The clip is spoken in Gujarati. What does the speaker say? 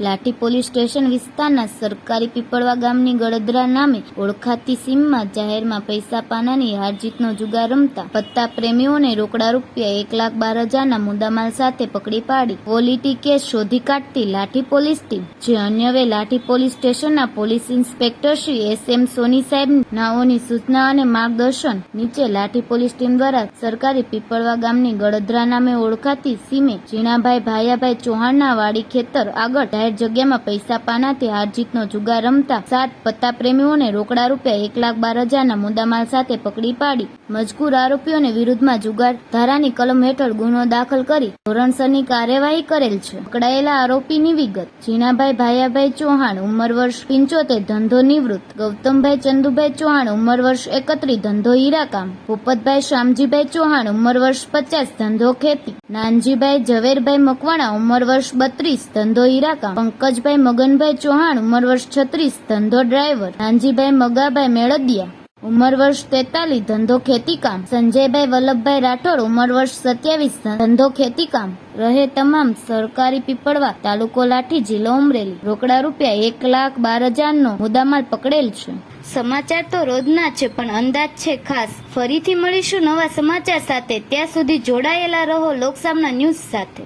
લાઠી પોલીસ સ્ટેશન વિસ્તારના સરકારી પીપળવા ગામની ગળદરા નામે ઓળખાતી સીમમાં જાહેરમાં પૈસા પાનાની હારજીતનો જુગાર રમતા પત્તા પ્રેમીઓને રોકડા રૂપિયા એક લાખ બાર હજારના મુદ્દામાલ સાથે પકડી પાડી. ક્વોલિટી કેસ શોધી કાઢતી લાઠી પોલીસ ટીમ. જે અન્યવે લાઠી પોલીસ સ્ટેશનના police inspector Shri S M Soni સાહેબ નાઓની સૂચના અને માર્ગદર્શન નીચે લાઠી પોલીસ ટીમ દ્વારા સરકારી પીપળવા ગામની ગળદરા નામે ઓળખાતી સીમે ઝીણાભાઈ ભાયાભાઈ ચૌહાણના વાડી ખેતર આગળ જાહેર જગ્યામાં પૈસા પાનાથી હારજીતનો જુગાર રમતા સાત પત્તા પ્રેમીઓને રોકડા રૂપિયા એક લાખ બાર હજારના મુદ્દામાલ સાથે પકડી પાડી. મજકૂર આરોપીઓને વિરુદ્ધમાં જુગાર ધારાની કલમ હેઠળ ગુનો દાખલ કરી ધોરણસરની કાર્યવાહી કરેલ છે. પકડાયેલા આરોપીની વિગત. જીણાભાઈ ભાયાભાઈ ચૌહાણ, ઉંમર વર્ષ પિંચોતેર, ધંધો નિવૃત્ત. ગૌતમભાઈ ચંદુભાઈ ચૌહાણ, ઉંમર વર્ષ એકત્રીસ, ધંધો હીરાકામ. ભૂપતભાઈ શામજીભાઈ ચૌહાણ, ઉંમર વર્ષ પચાસ, ધંધો ખેતી. નાનજીભાઈ ઝવેરભાઈ મકવાણા, ઉંમર વર્ષ બત્રીસ, ધંધો હીરાકામ. પંકજભાઈ મગનભાઈ ચૌહાણ ઉંમર વર્ષ છત્રીસ ધંધો ડ્રાઈવર. નાનજીભાઈ મગાભાઈ મેળદિયા ઉંમર વર્ષ તેતાલીસ ધંધો ખેતીકામ. સંજયભાઈ વલ્લભભાઈ રાઠોડ ઉંમર વર્ષ સત્યાવીસ ધંધો ખેતીકામ. રહે તમામ સરકારી પીપળવા તાલુકો લાઠી જિલ્લો ઉમરેલી રોકડા રૂપિયા એક લાખ બાર હજારનો મુદ્દામાલ પકડેલ છે. સમાચાર તો રોજના છે પણ અંદાજ છે ખાસ. ફરીથી મળીશું નવા સમાચાર સાથે. ત્યાં સુધી જોડાયેલા રહો લોકસામના ન્યૂઝ સાથે.